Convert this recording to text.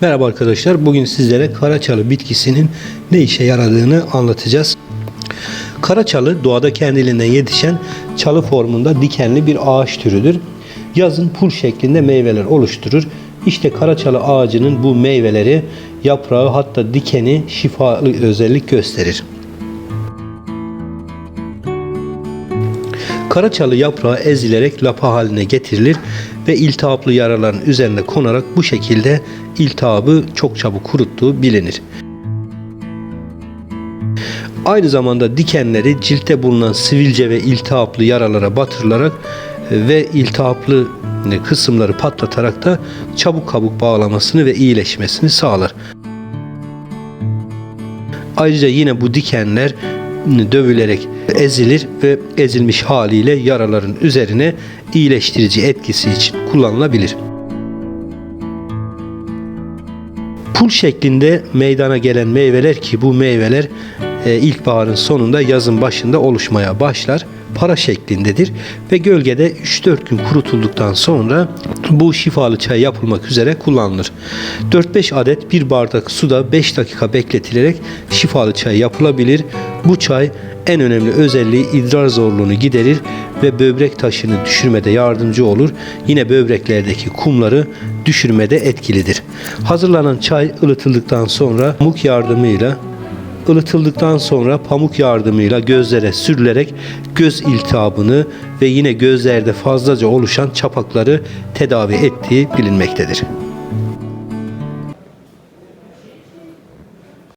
Merhaba arkadaşlar. Bugün sizlere karaçalı bitkisinin ne işe yaradığını anlatacağız. Karaçalı doğada kendiliğinden yetişen çalı formunda dikenli bir ağaç türüdür. Yazın pul şeklinde meyveler oluşturur. İşte karaçalı ağacının bu meyveleri, yaprağı hatta dikeni şifalı özellik gösterir. Karaçalı yaprağı ezilerek lapa haline getirilir ve iltihaplı yaraların üzerine konarak bu şekilde iltihabı çok çabuk kuruttuğu bilinir. Aynı zamanda dikenleri ciltte bulunan sivilce ve iltihaplı yaralara batırılarak e, ve iltihaplı e, kısımları patlatarak da çabuk kabuk bağlamasını ve iyileşmesini sağlar. Ayrıca yine bu dikenler dövülerek ezilir ve ezilmiş haliyle yaraların üzerine iyileştirici etkisi için kullanılabilir. Pul şeklinde meydana gelen meyveler ki bu meyveler e, ilkbaharın sonunda yazın başında oluşmaya başlar. Para şeklindedir ve gölgede 3-4 gün kurutulduktan sonra bu şifalı çay yapılmak üzere kullanılır. 4-5 adet bir bardak suda 5 dakika bekletilerek şifalı çay yapılabilir. Bu çay en önemli özelliği idrar zorluğunu giderir ve böbrek taşını düşürmede yardımcı olur. Yine böbreklerdeki kumları düşürmede etkilidir. Hazırlanan çay ılıtıldıktan sonra muk yardımıyla ılıtıldıktan sonra pamuk yardımıyla gözlere sürülerek göz iltihabını ve yine gözlerde fazlaca oluşan çapakları tedavi ettiği bilinmektedir.